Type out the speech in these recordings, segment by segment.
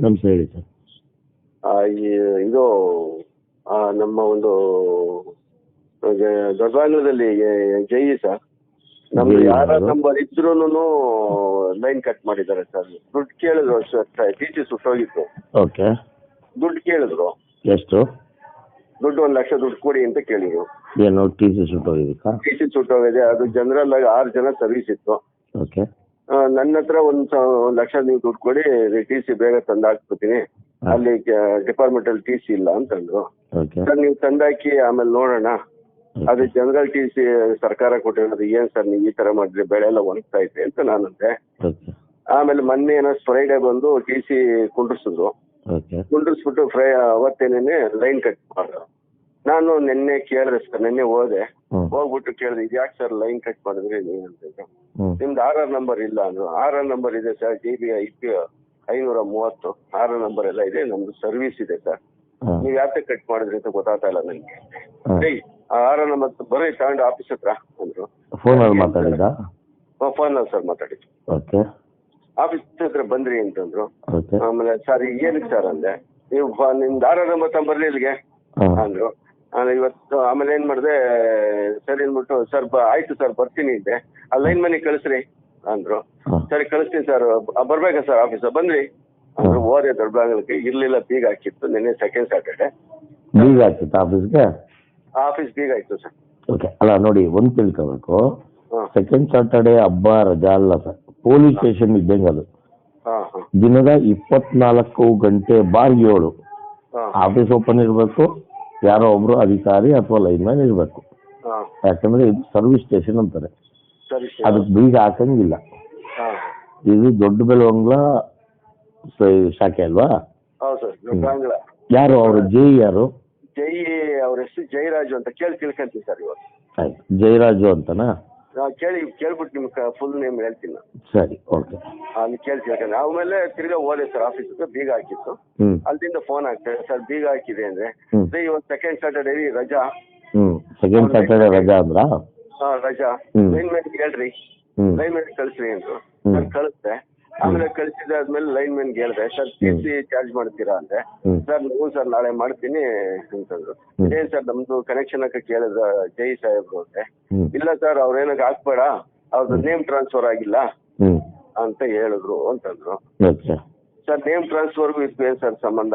ನಮಸ್ತೆ ಹೇಳಿ ಸರ್. ಆ, ಈ- ಇದು ಆ, ನಮ್ಮ ಒಂದು ದೊಡ್ಡಬಾಂಗ್ಲದಲ್ಲಿ ಜೈ ಸರ್. ನಮ್ಮ ಜೈ ಯಾರ? ನಂಬರ್ ಇದ್ರೂನು ಲೈನ್ ಕಟ್ ಮಾಡಿದ್ದಾರೆ ಸರ್. ದುಡ್ಡು ಕೇಳಿದ್ರು ಟಿ ಸಿ ಸುಟ್ಟೋಗಿತ್ತು ಓಕೆ. ದುಡ್ಡು ಕೇಳಿದ್ರು. ಎಷ್ಟು? ದುಡ್ಡು ಒಂದ್ ಲಕ್ಷ ದುಡ್ಡು ಕೊಡಿ ಅಂತ ಕೇಳಿದ್ರು. ಏನು ಟಿ ಸಿ ಸುಟ್ಟೋಗಿದ್ದಕ್ಕಾ ಟಿ ಸಿ ಸುಟ್ಟೋಗಿದೆ ಅದು ಜನರಲ್ ಆಗಿ ಆರು ಜನ ಸರ್ವಿಸ್ ಇತ್ತು. ಓಕೆ. ನನ್ನ ಹತ್ರ ಒಂದ್ ಲಕ್ಷ ನೀವು ದುಡ್ಡು ಕೊಡಿ ಟಿ ಸಿ ಬೇಗ ತಂದಾಕ್ಬಿಡ್ತೀನಿ ಅಲ್ಲಿ ಡಿಪಾರ್ಟ್ಮೆಂಟ್ ಅಲ್ಲಿ ಟಿ ಸಿ ಇಲ್ಲ ಅಂತಂದ್ರು. ಸರ್ ನೀವು ತಂದಾಕಿ ಆಮೇಲೆ ನೋಡೋಣ. ಅದು ಜನರಲ್ ಟಿ ಸಿ ಸರ್ಕಾರ ಕೊಟ್ಟಿರೋದು ಏನ್ ಸರ್ ನೀವು ಈ ತರ ಮಾಡಿದ್ರೆ ಬೆಳೆ ಎಲ್ಲ ಒಣಗ್ತಾ ಇದೆ ಅಂತ ನಾನಂತೆ ಆಮೇಲೆ ಮೊನ್ನೆ ಏನೋ ಫ್ರೈಡೆ ಬಂದು ಟಿ ಸಿ ಕುಂಡ್ರಿಸಿದ್ರು. ಕುಂಡ್ರಿಸ್ಬಿಟ್ಟು ಫ್ರೈ ಅವತ್ತೇನೇನೆ ಲೈನ್ ಕಟ್ ಮಾಡಿದ್ರು ನಾನು ನಿನ್ನೆ ಕೇಳಿದೆ ಸರ್ ನಿನ್ನೆ ಹೋದೆ. ಹೋಗ್ಬಿಟ್ಟು ಕೇಳಿದೆ ಇದ್ಯಾಕೆ ಸರ್ ಲೈನ್ ಕಟ್ ಮಾಡಿದ್ರೆ ನೀವು ಅಂತ. ನಿಮ್ದು ಆರ್ ಆರ್ ನಂಬರ್ ಇಲ್ಲ ಅಂದ್ರು ಆರ್ ಆರ್ ನಂಬರ್ ಇದೆ sir G B I P ಐನೂರ ಮೂವತ್ತು. ಆರ್ ಆರ್ ನಂಬರ್ ಎಲ್ಲ ಇದೆ ನಮ್ದು ಸರ್ವಿಸ್ ಇದೆ ಸರ್. ನೀವ್ ಯಾಕೆ ಕಟ್ ಮಾಡಿದ್ರಿ ಅಂತ ಗೊತ್ತಾಗ್ತಾ ಇಲ್ಲ ನನಗೆ ಆರ್ ಆರ್ ನಂಬರ್ ಬರೀ ತಗೊಂಡು ಆಫೀಸ್ ಹತ್ರ ಅಂದ್ರು. ಫೋನಲ್ಲಿ ಫೋನ್ ಅಲ್ಲಿ ಸರ್? ಮಾತಾಡಿದ್ದು. ಓಕೆ. ಆಫೀಸ್ ಹತ್ರ ಬಂದ್ರಿ ಅಂತಂದ್ರು. ಆಮೇಲೆ ಸರ್ ಏನಕ್ಕೆ ಸರ್ ಅಂದೆ? ನೀವು ನಿಮ್ದು ಆರ್ ಆರ್ ನಂಬರ್ ತಂಬರ್ಲಿ ಇಲ್ಲಿಗೆ ಅಂದ್ರು. ಆಮೇಲೆ ಇವತ್ತು ಆಮೇಲೆ ಏನ್ ಮಾಡಿದೆ ಸರಿ ಅಂದ್ಬಿಟ್ಟು ಸರ್ ಆಯ್ತು ಸರ್ ಬರ್ತೀನಿ ಇದ್ದೆ ಆ ಲೈನ್ ಮನೆ ಕಳಿಸ್ರಿ ಅಂದ್ರು. ಸರಿ ಕಳಿಸ್ತೀನಿ ಸರ್ ಬರ್ಬೇಕಾ ಸರ್ ಆಫೀಸ್ ಬಂದ್ರಿ. ಅಂದ್ರೆ ಹೋದೆ ದೊಡ್ಡ ಬಾಗಿಲಿಗೆ ಇರ್ಲಿಲ್ಲ ಬೀಗ ಹಾಕಿತ್ತು. ನಿನ್ನೆ ಸೆಕೆಂಡ್ ಸ್ಯಾಟರ್ಡೆ ಬೀಗ ಆಗ್ತಿತ್ತು ಆಫೀಸ್ಗೆ? ಆಫೀಸ್ ಬೀಗ ಆಯ್ತು ಸರ್. ಓಕೆ ಅಲ್ಲ ನೋಡಿ ಒಂದು ತಿಳ್ಕೋಬೇಕು. ಸೆಕೆಂಡ್ ಸಾಟರ್ಡೆ ಹಬ್ಬ ರಜಾ ಅಲ್ಲ ಸರ್. ಪೊಲೀಸ್ ಸ್ಟೇಷನ್ ಇದ್ದಂಗೆ ಅದು. ದಿನದ ಇಪ್ಪತ್ನಾಲ್ಕು ಗಂಟೆ ಬಾರ್ ಏಳು. ಆಫೀಸ್ ಓಪನ್ ಇರಬೇಕು. ಯಾರೋ ಒಬ್ರು ಅಧಿಕಾರಿ ಅಥವಾ ಲೈನ್ಮ್ಯಾನ್ ಇರಬೇಕು. ಹಾಂ. ಯಾಕಂದ್ರೆ ಇದು ಸರ್ವಿಸ್ ಸ್ಟೇಷನ್ ಅಂತಾರೆ. ಸರಿ ಸರಿ ಅದಕ್ಕೆ ಬೀಗ ಹಾಕಂಗಿಲ್ಲ. ಹಾಂ. ಇದು ದೊಡ್ಡ ಬೆಳವಂಗ್ಲ ಶಾಖೆ ಅಲ್ವಾ? ಹೌದು ಸರ್ ದೊಡ್ಡ ಬಾಂಗ್ಲ ಯಾರು ಅವರು ಜೈ ಯಾರು? ಜೈ ಅವ್ರ ಹೆಸರು ಜಯರಾಜು ಅಂತ ಕೇಳಿ ತಿಳ್ಕೊಂತೀವಿ ಸರ್ ಇವತ್ತು ಆಯ್ತು. ಜಯರಾಜು ಅಂತನಾ? ನಾವ್ ಕೇಳಿ ಕೇಳ್ಬಿಟ್ಟು ನಿಮ್ಗೆ ಫುಲ್ ನೇಮ್ ಹೇಳ್ತೀನಿ ನಾನು. ಸರಿ ಓಕೆ ಅಲ್ಲಿ ಕೇಳ್ತೀನಿ ತಿಳ್ಕೊಂಡು ಆಮೇಲೆ ತಿರ್ಗಾ ಹೋದೆ ಸರ್ ಆಫೀಸ್ ಬೀಗ ಹಾಕಿತ್ತು. ಹ್ಮ್. ಅಲ್ಲಿಂದ ಫೋನ್ ಆಗ್ತದೆ ಸರ್ ಬೀಗ ಹಾಕಿದೆ ಅಂದ್ರೆ ಹ್ಮ್. ಸರ್ ಇವತ್ತು ಸೆಕೆಂಡ್ ಸ್ಯಾಟರ್ಡೇ ರಜಾ. ಹ್ಮ್ ಸೆಕೆಂಡ್ ಸ್ಯಾಟರ್ಡೆ ರಜಾ ಅಂದ್ರ? ಹಾ ರಜಾ. ಹ್ಮ್. ಲೈನ್ ಮ್ಯಾನ್ ಹೇಳ್ರಿ. ಹ್ಮ್. ಲೈನ್ ಮ್ಯಾನ್ ಕಳಿಸ್ರಿ ಅಂತ ಹ್ಮ್. ನಾನು ಕಳಿಸ್ದೆ. ಆಮೇಲೆ ಕಳಿಸಿದಾದ್ಮೇಲೆ ಲೈನ್ ಮ್ಯಾನ್ ಹೇಳ್ದೆ ಸರ್ ಟಿ ಸಿ ಚಾರ್ಜ್ ಮಾಡ್ತೀರಾ ಅಂದ್ರೆ ಸರ್ ನೀವು ಸರ್ ನಾಳೆ ಮಾಡ್ತೀನಿ ಅಂತಂದ್ರು. ಏನ್ ಸರ್ ನಮ್ದು ಕನೆಕ್ಷನ್ ಹಾಕ ಕೇಳಿದ್ರ ಜೈ ಸಾಹೇಬ್ರು ಅಂದ್ರೆ ಇಲ್ಲ ಸರ್ ಅವ್ರೇನಾಗ ಹಾಕ್ಬೇಡ. ಅವ್ರದ್ದು ನೇಮ್ ಟ್ರಾನ್ಸ್ಫರ್ ಆಗಿಲ್ಲ. ಅಂತ ಹೇಳಿದ್ರು ಅಂತಂದ್ರು. ಸರ್. ನೇಮ್ ಟ್ರಾನ್ಸ್ಫರ್ಗೂ ಇದಕ್ಕೂ ಏನ್ ಸರ್ ಸಂಬಂಧ?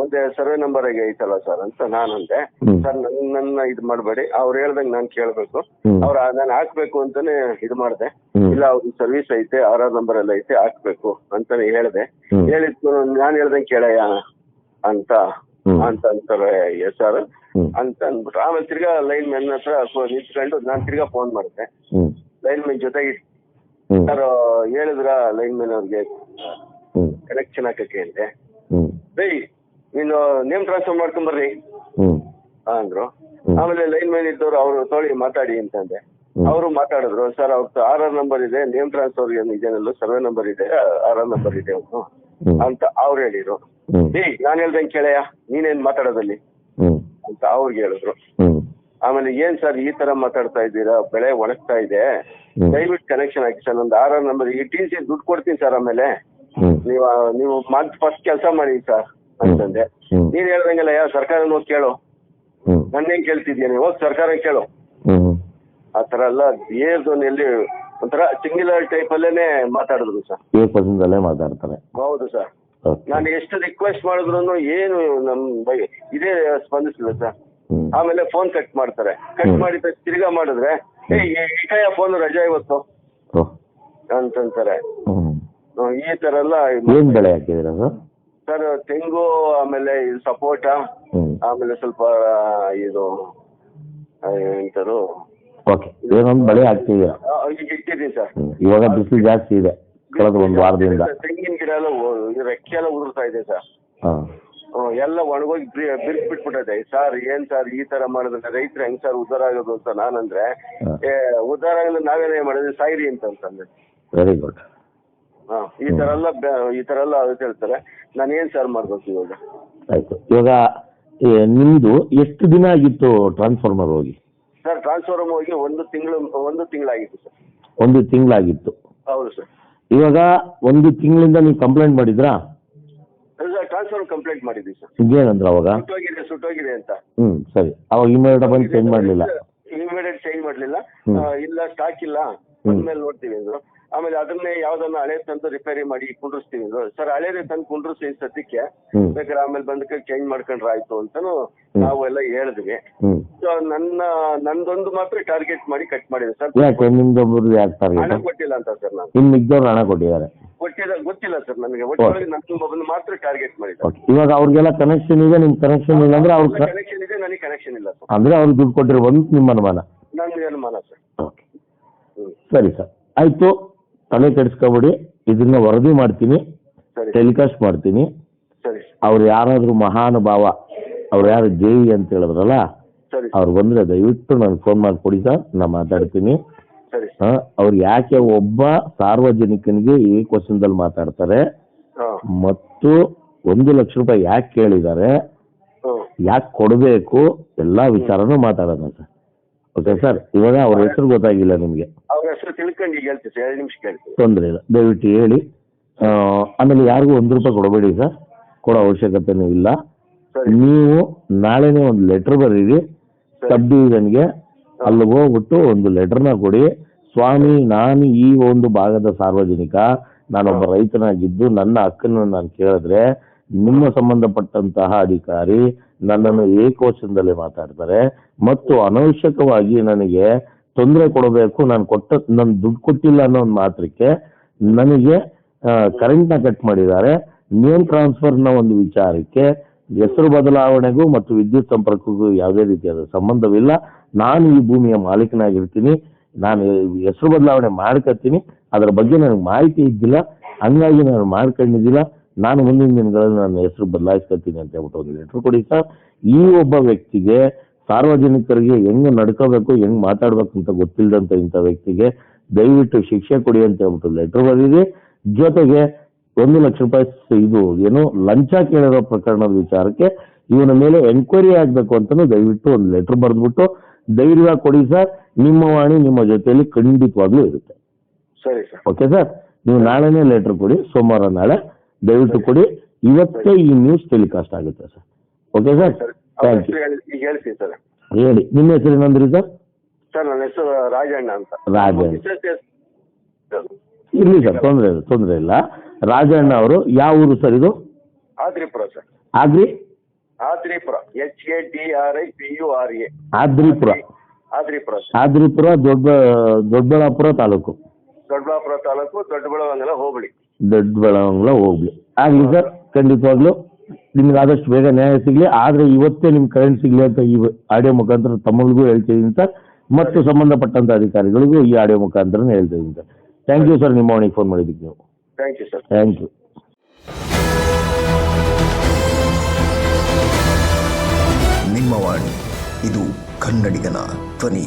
ಒಂದೇ ಸರ್ವೆ ನಂಬರ್ ಆಗಿ ಐತಲ್ಲ ಸರ್ ಅಂತ ನಾನಂದೆ. ಅಂದೆ ಸರ್ ನನ್ನ ಇದು ಮಾಡಬೇಡಿ. ಅವ್ರು ಹೇಳ್ದಂಗ್ ನಾನು ಕೇಳಬೇಕು. ಅವ್ರ ನಾನು ಹಾಕ್ಬೇಕು ಅಂತಾನೆ ಇದು ಮಾಡ್ದೆ. ಇಲ್ಲ ಅವ್ರ ಸರ್ವಿಸ್ ಐತೆ ಆರ್ ಆರ್ ನಂಬರ್ ಎಲ್ಲ ಐತೆ ಹಾಕ್ಬೇಕು ಅಂತಾನೆ ಹೇಳ್ದೆ. ಹೇಳಿದ್ ನಾನು ಹೇಳ್ದಂಗೆ ಕೇಳಯ್ಯ ಅಂತ ಅಂತ ಅಂತಾರೆ ಎಸ್ ಸರ್. ಅಂತ ಅಂದ್ಬಿಟ್ಟು ಆಮೇಲೆ ತಿರ್ಗಾ ಲೈನ್ ಮ್ಯಾನ್ ಹತ್ರ ನಿಂತ್ಕೊಂಡು ನಾನು ತಿರ್ಗಾ ಫೋನ್ ಮಾಡಿದೆ. ಲೈನ್ ಮ್ಯಾನ್ ಜೊತೆ ಸರ್ ಹೇಳಿದ್ರ ಲೈನ್ ಮ್ಯಾನ್ ಅವ್ರಿಗೆ ಕನೆಕ್ಷನ್ ಹಾಕಕ್ಕೆ ಅಂದೆ. ಏಯ್ ನೀನು ನೇಮ್ ಟ್ರಾನ್ಸ್ಫರ್ ಮಾಡ್ಕೊಂಬರ್ರಿ ಹ್ಮ್. ಅಂದ್ರು. ಆಮೇಲೆ ಲೈನ್ ಮ್ಯಾನ್ ಇದ್ದವ್ರು ಅವರು ತೋಳಿ ಮಾತಾಡಿ ಅಂತಂದೆ. ಅವರು ಮಾತಾಡಿದ್ರು ಸರ್ ಅವ್ರದ್ದು ಆರ್ ಆರ್ ನಂಬರ್ ಇದೆ ನೇಮ್ ಟ್ರಾನ್ಸ್ಫರ್ ಇದೇನಲ್ಲ ಸರ್ವೆ ನಂಬರ್ ಇದೆ ಆರ್ ಆರ್ ನಂಬರ್ ಇದೆ ಅವ್ರು ಅಂತ ಅವ್ರು ಹೇಳಿದ್ರು. ಏಯ್ ನಾನು ಹೇಳ್ದಂಗೆ ಕೇಳಯ್ಯ ನೀನೇನ್ ಮಾತಾಡೋದಲ್ಲಿ? ಅಂತ ಅವ್ರಿಗೆ ಹೇಳಿದ್ರು. ಆಮೇಲೆ ಏನ್ ಸರ್ ಈ ತರ ಮಾತಾಡ್ತಾ ಇದ್ದೀರಾ? ಬೆಳೆ ಒಣಗ್ತಾ ಇದೆ. ದಯವಿಟ್ಟು ಕನೆಕ್ಷನ್ ಹಾಕಿ ಸರ್ ಒಂದು ಆರ್ ಆರ್ ನಂಬರ್ ಈ ಟಿ ಸಿ ದುಡ್ಡು ಕೊಡ್ತೀನಿ ಸರ್ ಆಮೇಲೆ. ನೀವು ನೀವು ಮಂತ್ ಫಸ್ಟ್ ಕೆಲಸ ಮಾಡಿ ಸರ್ ಅಂತಂದೆ. ನೀನ್ ಹೇಳ್ದಂಗೆಲ್ಲ ಯಾವ ಸರ್ಕಾರ ಹೋಗಿ ಕೇಳು. ನನ್ನೇನ್ ಕೇಳ್ತಿದ್ಯಾ ಹೋಗಿ ಸರ್ಕಾರ ಕೇಳು. ಆತರ ಎಲ್ಲ ಏರ್ ಎಲ್ಲಿ ಒಂಥರ ಸಿಂಗ್ಯುಲರ್ ಟೈಪ್ ಅಲ್ಲೇನೆ ಮಾತಾಡಿದ್ರು ಸರ್. ಮಾತಾಡ್ತಾರೆ. ಹೌದು ಸರ್. ನಾನು ಎಷ್ಟು ರಿಕ್ವೆಸ್ಟ್ ಮಾಡಿದ್ರು ಏನು ನಮ್ ಬಗ್ಗೆ ಇದೇ ಸ್ಪಂದಿಸಿಲ್ಲ ಸರ್. ಆಮೇಲೆ ಫೋನ್ ಕಟ್ ಮಾಡ್ತಾರೆ. ಕಟ್. ಮಾಡಿದ ತಿರ್ಗಾ ಮಾಡಿದ್ರೆ ಏ ಫೋನ್ ರಜಾ ಇವತ್ತು. ಅಂತಂತಾರೆ. ಈ ತರ ಎಲ್ಲ ಏನ್ ಬೆಳೆ ಸರ್? ಸರ್ ತೆಂಗು ಆಮೇಲೆ ಈ ಸಪೋಟ ಹ್ಮ್. ಆಮೇಲೆ ಸ್ವಲ್ಪ ಇದು ಆ, ಎಂತದು? ಓಕೆ ಏನೊಂದು ಬೆಳೆ ಹಾಕ್ತಿದ್ದೀರಾ ಆ, ಈಗ ಇಟ್ಟಿದ್ದೀನಿ ಸರ್. ಹ್ಮ್ ಇವಾಗ ಬಿಸಿಲು ಜಾಸ್ತಿ ಇದೆ ಕಳೆದ ಒಂದು ವಾರದಿಂದ. ತೆಂಗಿನ ಗಿಡ ಎಲ್ಲ ಉ- ಇದು ರೆಕ್ಕೆ ಎಲ್ಲ ಉದುರ್ತಾ ಇದೆ ಸರ್. ಹಾ. ಹ್ಮ್, ಎಲ್ಲ ಒಣಗೋಗಿ ಬಿರ್ಕ್ ಬಿಟ್ಬಿಟ್ಟದೆ ಸರ್ ಏನ್ ಸರ್ ಈ ತರ ಮಾಡಿದ್ರೆ ರೈತರು ಹೆಂಗ್ ಸರ್ ಉದ್ದಾರ ಆಗೋದು ಅಂತ ನಾನಂದ್ರೆ ಹಾ. ಏ ಉದ್ದಾರ ಆಗಲ್ಲ ನಾವೇನೇ ಮಾಡಿದ್ವಿ? ಸಾಯಿರಿ ಅಂತ ಅಂತಂದೆ ವೆರಿ ಗುಡ್ ಈ ತರ ಎಲ್ಲ ಈ ತರ ಎಲ್ಲ ಹೇಳ್ತಾರೆ ನಾನು ಏನ್ ಸರ್ ಮಾಡ್ಬೇಕು ಇವಾಗ? ಆಯ್ತು. ಇವಾಗ ಏ, ನಿಮ್ದು ಎಷ್ಟು ದಿನ ಆಗಿತ್ತು ಟ್ರಾನ್ಸ್ಫಾರ್ಮರ್ ಹೋಗಿ? ಸರ್ ಟ್ರಾನ್ಸ್ಫಾರ್ಮ್ ಹೋಗಿ ಒಂದು ತಿಂಗಳು ಒಂದು ತಿಂಗಳಾಗಿತ್ತು ಸರ್ ಒಂದು ತಿಂಗಳಾಗಿತ್ತು. ಹೌದು ಸರ್ ಇವಾಗ ಒಂದು ತಿಂಗಳಿಂದ ನೀವು ಕಂಪ್ಲೇಂಟ್ ಮಾಡಿದ್ರಾ? ಟ್ರಾನ್ಸ್ಫಾರ್ಮರ್ ಕಂಪ್ಲೇಂಟ್ ಮಾಡಿದ್ವಿ ಸರ್ ಏನಂದ್ರ ಅವಾಗ? ಸುಟ್ಟೋಗಿದೆ ಸುಟ್ಟೋಗಿದೆ ಅಂತ. ಹ್ಮ್ ಸರಿ. ಅವಾಗ ಇಮಿಡಿಯೇಟ್ ಬಂದು ಚೇಂಜ್ ಮಾಡಲಿಲ್ಲ? ಇಮಿಡಿಯೇಟ್ ಚೇಂಜ್ ಮಾಡ್ಲಿಲ್ಲ. ಹ್ಮ್. ಆ, ಇಲ್ಲ ಸ್ಟಾಕ್ ಇಲ್ಲ. ಬಂದ್ಮೇಲೆ ನೋಡ್ತೀವಿ ಅಂದ್ರು. ಆಮೇಲೆ ಅದನ್ನೇ ಯಾವ್ದನ್ನ ಹಳೆ ತಂದು ರಿಪೇರಿ ಮಾಡಿ ಕುಂಡ್ರಿಸ್ತೀವಿ ಸರ್ ಹಳೇದೇ ತಂದು ಕುಂಡ್ರಿಸಿ ಸದ್ಯಕ್ಕೆ. ಬೇಕಾದ್ರೆ ಆಮೇಲೆ ಬಂದಕ್ಕೆ ಚೇಂಜ್ ಮಾಡ್ಕೊಂಡ್ರೆ ಆಯ್ತು ಅಂತಾನು ನಾವು ಎಲ್ಲ ಹೇಳಿದ್ವಿ. ಸೊ ನನ್ನ ನಂದೊಂದು ಮಾತ್ರ ಟಾರ್ಗೆಟ್ ಮಾಡಿ ಕಟ್ ಮಾಡಿದೆ. ಸರ್ ಯಾಕೆ? ಹಣ ಟಾರ್ಗೆಟ್ ಕೊಟ್ಟಿಲ್ಲ ಅಂತ ಸರ್ ನಾನು. ಇನ್ನು ಹಣ ಕೊಟ್ಟಿದ್ದಾರೆ. ಕೊಟ್ಟಿಲ್ಲ ಗೊತ್ತಿಲ್ಲ ಸರ್ ನನಗೆ. ಒಟ್ಟೊಳಗೆ ನನ್ನ ಒಬ್ಬನ ಮಾತ್ರ ಟಾರ್ಗೆಟ್ ಮಾಡಿದೆ ಓಕೆ ಇವಾಗ ಅವ್ರಿಗೆಲ್ಲ ಕನೆಕ್ಷನ್ ಇದೆ ನಿಮ್ ಕನೆಕ್ಷನ್ ಇಲ್ಲ ಅಂದ್ರೆ ಅವ್ರ ಕನೆಕ್ಷನ್ ಇದೆ ನನಗೆ ಕನೆಕ್ಷನ್ ಇಲ್ಲ ಸರ್ ಅಂದ್ರೆ ಅವ್ರಿಗೆ ದುಡ್ಡು ಕೊಟ್ಟಿರೋ ಒಂದು ನಿಮ್ಮ ಅನುಮಾನ? ನನ್ಗೆ ಅನುಮಾನ ಸರ್ ಓಕೆ ಸರಿ ಸರ್ ಆಯ್ತು. ತಲೆ ಕೆಡಿಸ್ಕೊಬೇಡಿ ಇದನ್ನ ವರದಿ ಮಾಡ್ತೀನಿ ಸರಿ. ಟೆಲಿಕಾಸ್ಟ್ ಮಾಡ್ತೀನಿ. ಸರಿ. ಅವ್ರು ಯಾರಾದ್ರೂ ಮಹಾನುಭಾವ ಅವ್ರು ಯಾರು ದೇವಿ ಅಂತ ಹೇಳಿದ್ರಲ್ಲ ಸರಿ. ಅವ್ರು ಬಂದ್ರೆ ದಯವಿಟ್ಟು ನಾನು ಫೋನ್ ಮಾಡಿ ಕೊಡಿ ಸರ್ ನಾ ಮಾತಾಡ್ತೀನಿ. ಸರಿ. ಆ, ಅವ್ರು ಯಾಕೆ ಒಬ್ಬ ಸಾರ್ವಜನಿಕನಿಗೆ ಈ ಕ್ವಶನ್ದಲ್ಲಿ ಮಾತಾಡ್ತಾರೆ ಹಾ. ಮತ್ತು ಒಂದು ಲಕ್ಷ ರೂಪಾಯಿ ಯಾಕೆ ಕೇಳಿದ್ದಾರೆ ಯಾಕೆ ಕೊಡಬೇಕು ಎಲ್ಲ ವಿಚಾರನೂ ಮಾತಾಡೋಣ ಸರ್. ಓಕೆ ಸರ್ ಇವಾಗ ಅವ್ರ ಹೆಸರು ಗೊತ್ತಾಗಿಲ್ಲ ನಿಮಗೆ. ಅವ್ರ ಹೆಸರು ತಿಳ್ಕೊಂಡು ಈಗ ಹೇಳ್ತೀವಿ ಸರ್ ಎರಡು ನಿಮಿಷ ಕೇಳ್ತೀವಿ ತೊಂದರೆ ಇಲ್ಲ. ದಯವಿಟ್ಟು ಹೇಳಿ. ಆ, ಆಮೇಲೆ ಯಾರಿಗೂ ಒಂದು ರೂಪಾಯಿ ಕೊಡಬೇಡಿ ಸರ್. ಕೊಡೋ ಅವಶ್ಯಕತೆನೂ ಇಲ್ಲ. ಸರಿ. ನೀವು ನಾಳೆನೇ ಒಂದು ಲೆಟರ್ ಬರೀರಿ. ಸಬ್ ಡಿವಿಷನ್ಗೆ ಅಲ್ಲಿ ಹೋಗ್ಬಿಟ್ಟು ಒಂದು ಲೆಟರ್ನ ಕೊಡಿ. ಸ್ವಾಮಿ ನಾನು ಈ ಒಂದು ಭಾಗದ ಸಾರ್ವಜನಿಕ. ನಾನೊಬ್ಬ ರೈತನಾಗಿದ್ದು ನನ್ನ ಹಕ್ಕನ್ನು ನಾನು ಕೇಳಿದ್ರೆ ನಿಮ್ಮ ಸಂಬಂಧಪಟ್ಟಂತಹ ಅಧಿಕಾರಿ ನನ್ನನ್ನು ಏಕವಚನದಲ್ಲಿ ಮಾತಾಡ್ತಾರೆ. ಮತ್ತು ಅನವಶ್ಯಕವಾಗಿ ನನಗೆ ತೊಂದರೆ ಕೊಡಬೇಕು, ನಾನು ಕೊಟ್ಟ, ನಾನು ದುಡ್ಡು ಕೊಟ್ಟಿಲ್ಲ ಅನ್ನೋ ಒಂದು ಮಾತ್ರಕ್ಕೆ ನನಗೆ ಕರೆಂಟ್ನ ಕಟ್ ಮಾಡಿದ್ದಾರೆ. ನೇಮ್ ಟ್ರಾನ್ಸ್ಫರ್ನ ಒಂದು ವಿಚಾರಕ್ಕೆ ಹೆಸರು ಬದಲಾವಣೆಗೂ ಮತ್ತು ವಿದ್ಯುತ್ ಸಂಪರ್ಕಕ್ಕೂ ಯಾವುದೇ ರೀತಿಯಾದ ಸಂಬಂಧವಿಲ್ಲ. ನಾನು ಈ ಭೂಮಿಯ ಮಾಲೀಕನಾಗಿರ್ತೀನಿ. ನಾನು ಹೆಸರು ಬದಲಾವಣೆ ಮಾಡ್ಕತ್ತೀನಿ ಅದರ ಬಗ್ಗೆ ನನಗೆ ಮಾಹಿತಿ ಇದ್ದಿಲ್ಲ. ಹಂಗಾಗಿ ನಾನು ಮಾಡ್ಕೊಂಡಿದ್ದಿಲ್ಲ. ನಾನು ಮುಂದಿನ ದಿನಗಳಲ್ಲಿ ನನ್ನ ಹೆಸರು ಬದಲಾಯಿಸ್ಕೊತೀನಿ ಅಂತ ಹೇಳ್ಬಿಟ್ಟು ಒಂದು ಲೆಟರ್ ಕೊಡಿ ಸರ್. ಈ ಒಬ್ಬ ವ್ಯಕ್ತಿಗೆ ಸಾರ್ವಜನಿಕರಿಗೆ ಹೆಂಗ್ ನಡ್ಕೋಬೇಕು ಹೆಂಗ್ ಮಾತಾಡ್ಬೇಕು ಅಂತ ಗೊತ್ತಿಲ್ಲದಂತ ಇಂಥ ವ್ಯಕ್ತಿಗೆ ದಯವಿಟ್ಟು ಶಿಕ್ಷೆ ಕೊಡಿ ಅಂತ ಹೇಳ್ಬಿಟ್ಟು ಲೆಟರ್ ಬರೀರಿ ಜೊತೆಗೆ ಒಂದು ಲಕ್ಷ ರೂಪಾಯಿ ಇದು ಏನು ಲಂಚ ಕೇಳಿರೋ ಪ್ರಕರಣದ ವಿಚಾರಕ್ಕೆ ಇವನ ಮೇಲೆ ಎಂಕ್ವೈರಿ ಆಗಬೇಕು ಅಂತಲೂ ದಯವಿಟ್ಟು ಒಂದು ಲೆಟರ್ ಬರೆದ್ಬಿಟ್ಟು ಧೈರ್ಯವಾಗಿ ಕೊಡಿ ಸರ್. ನಿಮ್ಮ ವಾಣಿ ನಿಮ್ಮ ಜೊತೆಯಲ್ಲಿ ಖಂಡಿತವಾಗ್ಲೂ ಇರುತ್ತೆ. ಸರಿ ಸರ್. Okay sir. ನೀವು ನಾಳೆನೇ ಲೆಟರ್ ಕೊಡಿ ಸೋಮವಾರ ನಾಳೆ ದಯವಿಟ್ಟು ಕೊಡಿ. ಇವತ್ತೇ ಈ ನ್ಯೂಸ್ ಟೆಲಿಕಾಸ್ಟ್ ಆಗುತ್ತೆ sir. Okay sir? Thank you ಹೇಳಿ- ಈಗ ಹೇಳ್ತೀನಿ ಸರ್. ಹೇಳಿ. ನಿಮ್ಮ ಹೆಸರು ಏನಂದ್ರಿ ಸರ್? ಸರ್ ನನ್ನ ಹೆಸರು ರಾಜಣ್ಣ ಅಂತ. ರಾಜಣ್ಣ. ಇರ್ಲಿ ಸರ್ ತೊಂದರೆ ಇಲ್ಲ ತೊಂದರೆ ಇಲ್ಲ. ರಾಜಣ್ಣ ಅವರು ಯಾವ ಊರು ಸರ್ ಇದು? Adripura sir. Adri? Adripura. H A D R I P U R A Adripura. Adripura sir. Adripura ದೊಡ್ಡ ದೊಡ್ಡಬಳ್ಳಾಪುರ ತಾಲೂಕು. ದೊಡ್ಡಬಳ್ಳಾಪುರ ತಾಲೂಕು ದೊಡ್ಡಬಳ್ಳಾಪುರ ಹೋಬಳಿ. ದೊಡ್ಡಬಳ್ಳಾಪುರ ಹೋಗ್ಲಿ. ಆಗ್ಲಿ ಸರ್ ಖಂಡಿತವಾಗ್ಲೂ ನಿಮ್ಗೆ ಆದಷ್ಟು ಬೇಗ ನ್ಯಾಯ ಸಿಗ್ಲಿ. ಆದ್ರೆ ಇವತ್ತೇ ನಿಮ್ ಕರೆಂಟ್ ಸಿಗ್ಲಿ ಅಂತ ಈ ಆಡಿಯೋ ಮುಖಾಂತರ ತಮ್ಮಗಳಿಗೂ ಹೇಳ್ತಿದ್ದೀನಿ ಸರ್. ಮತ್ತು ಸಂಬಂಧಪಟ್ಟಂತ ಅಧಿಕಾರಿಗಳಿಗೂ ಈ ಆಡಿಯೋ ಮುಖಾಂತರ ಹೇಳ್ತಾ ಇದ್ದೀನಿ ಸರ್. ಥ್ಯಾಂಕ್ ಯು ಸರ್ ನಿಮ್ಮ ಅವನಿಗೆ ಫೋನ್ ಮಾಡಿದ್ದಕ್ಕೆ ನೀವು. Thank you sir thank you ನಿಮ್ಮ ವಾಣಿ ಇದು ಕನ್ನಡಿಗನ ಧ್ವನಿ.